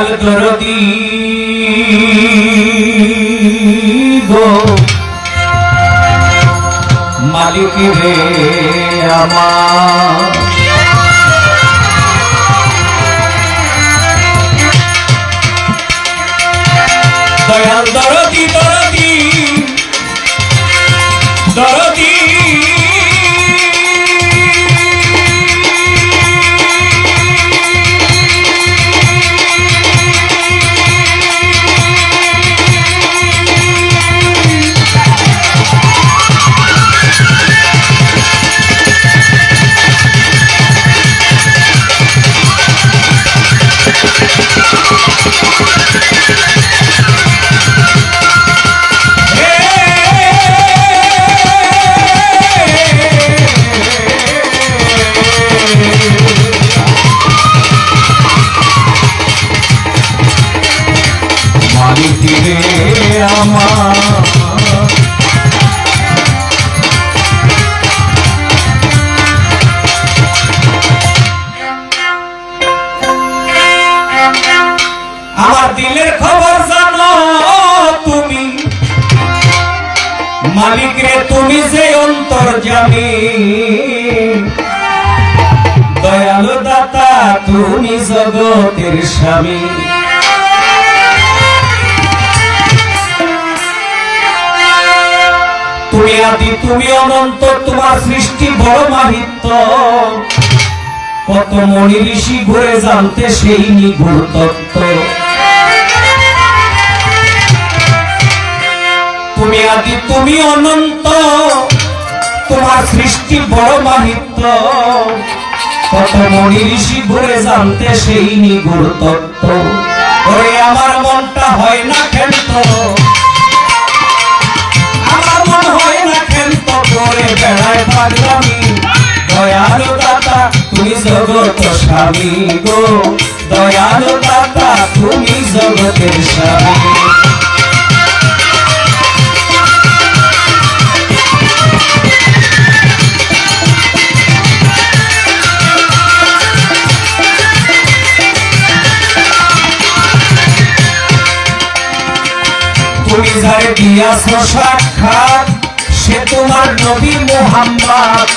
দয়াল দরদি গো মালিক রে আমার জানি। দয়ালু দাতা তুমি জগতের স্বামী। তুমি আদি, তুমি অনন্ত, তোমার সৃষ্টি বড় মাহিত্য। কত মণি ঋষি ঘুরে জানতে সেই নিগুড় তত্ত্ব। তুমি আদি, তুমি অনন্ত। তোমার সৃষ্টি বড় মাহিত্য। কত মণি ঋষি ঘুরে জানতে সেই নিগুড় তত্ত্ব। ওরে, আমার মনটা হয় না খেলত আমার মন হয় না খেলত করে বেড়ায় পাগলামি দয়ালু দাতা, তুমি জগত স্বামী গো। দয়ালু দাতা, তুমি জগতের স্বামী। তুমি যারে দিয়াছ সাক্ষাৎ। সে তোমার নবী মুহাম্মদ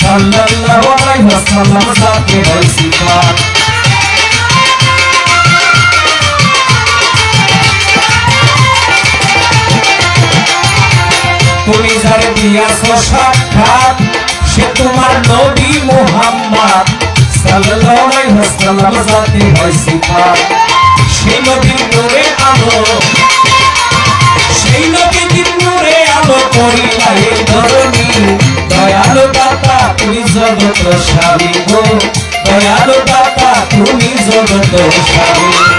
সাল্লাল্লাহু আলাইহি ওয়াসাল্লাম সাথে সিফাত তুমি যারে দিয়াছ সাক্ষাৎ। সে তোমার নবী মুহাম্মদ সাল্লাল্লাহু আলাইহি ওয়াসাল্লাম সাথে সিফাত সেই নবীর নূরে আলো সেই নবীর নূরে আলো করিলাই ধরণী। দয়ালু দাতা তুমি জগত স্বামী গো। দয়ালু দাতা তুমি জগত স্বামী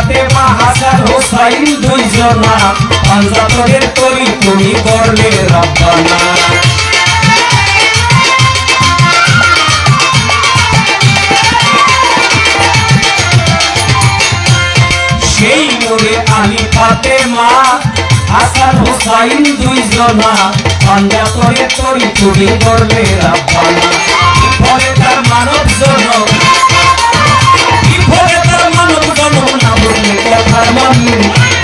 ফাতেমা হাসান হোসাইন দুইজনা। পাঞ্জাবের তরি তুমি করলে রব্বানা। সেই নূরে আলী ফাতেমা, হাসান হোসাইন দুইজনা। পাঞ্জাবের তরি তুমি করলে রব্বানা। পরে তার মানব জনক বিফলে তার মানব বললে কথার মানি।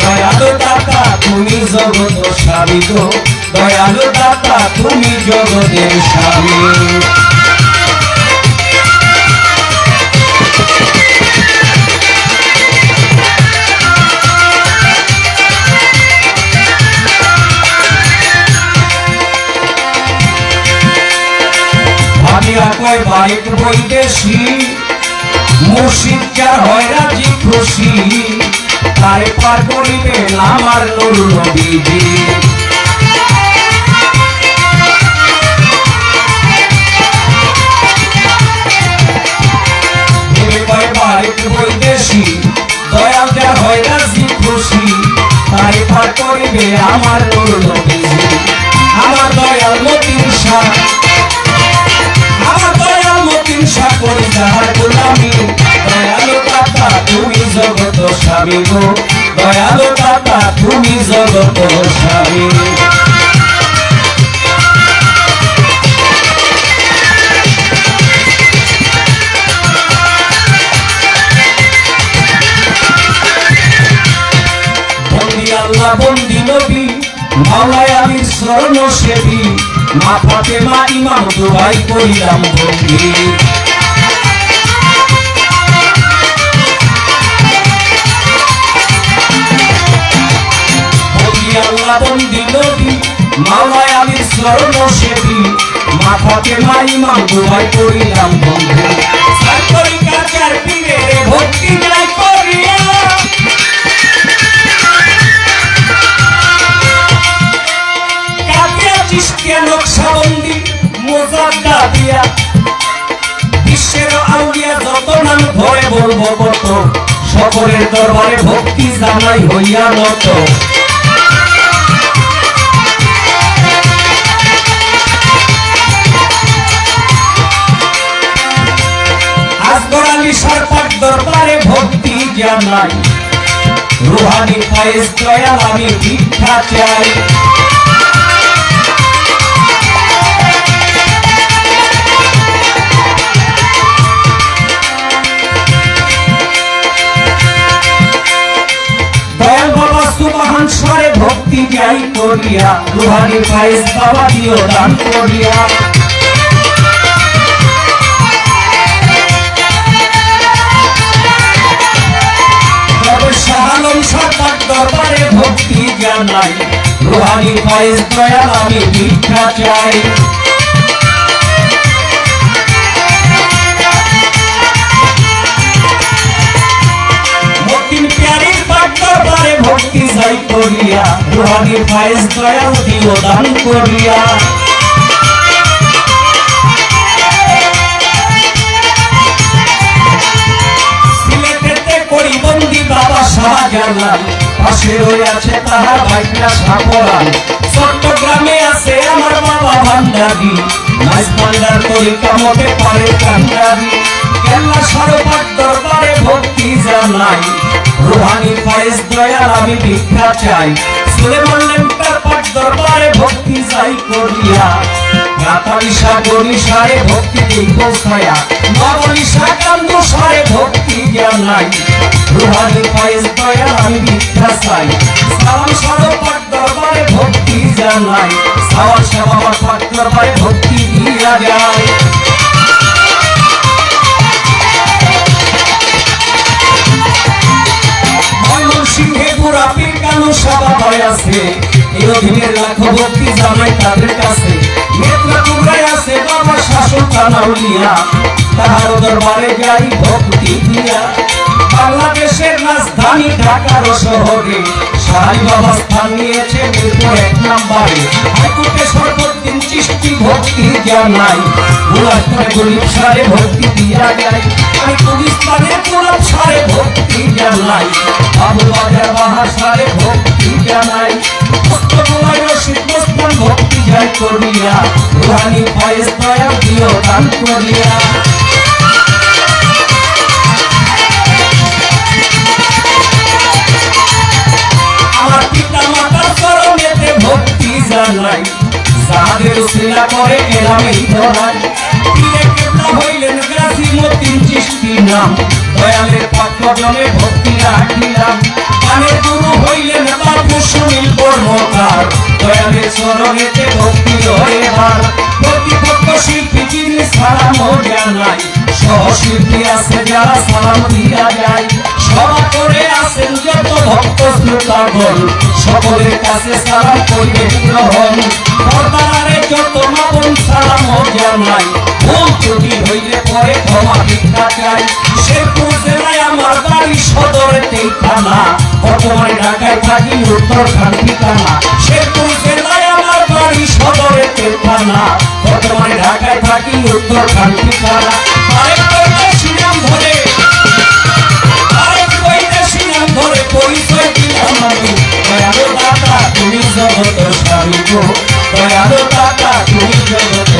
দয়ালু দাতা, তুমি জগত স্বামী গো। দয়ালু দাতা, তুমি জগতের স্বামী। কয় বাইক বৈদেশী মুর্শিদ যার হয় রাজি খুশি? তারে পার করিবে আমার নুর নবীজি তারে পার করিবে আমার নুর নবীজি আমার দয়াল মতিন শাহ, আমার দয়াল মতিন শাহ করি যাহার গোলামি, দয়ালু দাতা তুমি জগত স্বামী গো। দয়ালো দাতা তুমি জগত স্বামী। আল্লাহ, বন্দি নবী, মাওলায় আমি মা ইমাম দুবাই করিলাম বন্দি। আমি স্মরণ সেবী মা ফাতেমা ইমাম দুবাই করিলাম বন্ধু। সাকরি কাচার পীরে ভক্তি নাই করিয়া। কাটিয়া চিস্তিয়া নকশাবন্দি বিশ্বের আউলিয়া যত নাম ধরে বলব কত, সকলের দরবারে ভক্তি জানাই হইয়া নত জানাই রুহানি ফয়েজ দয়াল, আমি ভিক্ষা চাই। সুবহান স্বরে ভক্তি যাই করিয়া, রুহানি ফয়েজ বাবা, দিও দান করিয়া। ভক্তি জানাই রুহানি ফয়েজ দয়াল আমি ভিক্ষা চাই মতিন প্যারির পাক দরবারে ভক্তি যাই করিয়া রুহানি ফয়েজ দয়াল দিও দান করিয়া করি বন্দি বাবা শাহজালাল পাশে রয়েছে তাহার ভাইটা সাপরাল চট্টগ্রামে আছে আমার বাবা ভান্ডারি। মাইস ভান্ডার তরিকা মোটে পারে কান্ডারি। কেল্লা সরপাট দরবারে ভক্তি জানাই। রুহানি ফয়েজ দয়াল আমি ভিক্ষা চাই। সুলেমান লেম্পার পাট দরবারে ভক্তি যাই করিয়া। গাতালিশা গরিষারে ভক্তি দিই পৌঁছায়া। নবলিশা কান্দ সারে ভক্তি জানাই রুহানি ফয়েজ দয়াল আমি ভিক্ষা চাই। সরপাট দরবারে ভক্তি জানাই। সাওয়ার সেবা পাট দরবারে ভক্তি দিয়া যায় ময়মনসিংহে বুড়া পীর কানু হয় আছে? এই লাখো ভক্তি জানাই তাদের কাছে। মেঘনা নেত্রকোনায় আছে বাবা শাসন তানাউলিয়া তাহার দরবারে যাই ভক্তি দিয়া। বাংলাদেশের রাজধানী ঢাকার শহরে সাহাই বাবা স্থান নিয়েছে মিরপুর এক নম্বরে। হাইকোর্টে সর্বদিন সৃষ্টি ভক্তি জানাই বুড়ার করে গরিব সারে ভক্তি দিয়া যায় সারে ভক্তি জানাই বাবু বাজার বাহার সারে ভক্তি রশিদ মোস্তান ভক্তি যায় করিয়া। দয়া দান করিয়া। জানাই যাহাদের শিলা করে এলাম এই কেবলা হইলেন গ্রাসী মতিন চিষ্টি নাম। দয়ালের পক্ষ জনে ভক্তি রাখিলাম। গানের গুরু হইলেন বাবু সুনীল কর্মকার। দয়ালের চরণেতে ভক্তি রয়েবার প্রতিপক্ষ শিল্পী যিনি সালাম জানাই। সহশিল্পী আছে যারা সালাম দিয়া যায়। সভা করে আসেন যত ভক্ত শ্রোতাগণ। সকলের কাছে সালাম করবে, গ্রহণ পর্দারে যত মাপন সালাম জানাই ভুল ত্রুটি হইলে পরে ক্ষমা ভিক্ষা চাই। শেরপুর জেলায় আমার বাড়ি সদরেতেই থানা, বর্তমানে ঢাকায় থাকি উত্তর খান ঠিকানা। শেরপুর জেলায় আমার বাড়ি সদরেতে থানা, বর্তমানে ঢাকায় থাকি উত্তর খান ঠিকানা। ধরে, পরিচয় দিলাম আমি। জগত গো দয়ালু দাতা তুমি জগত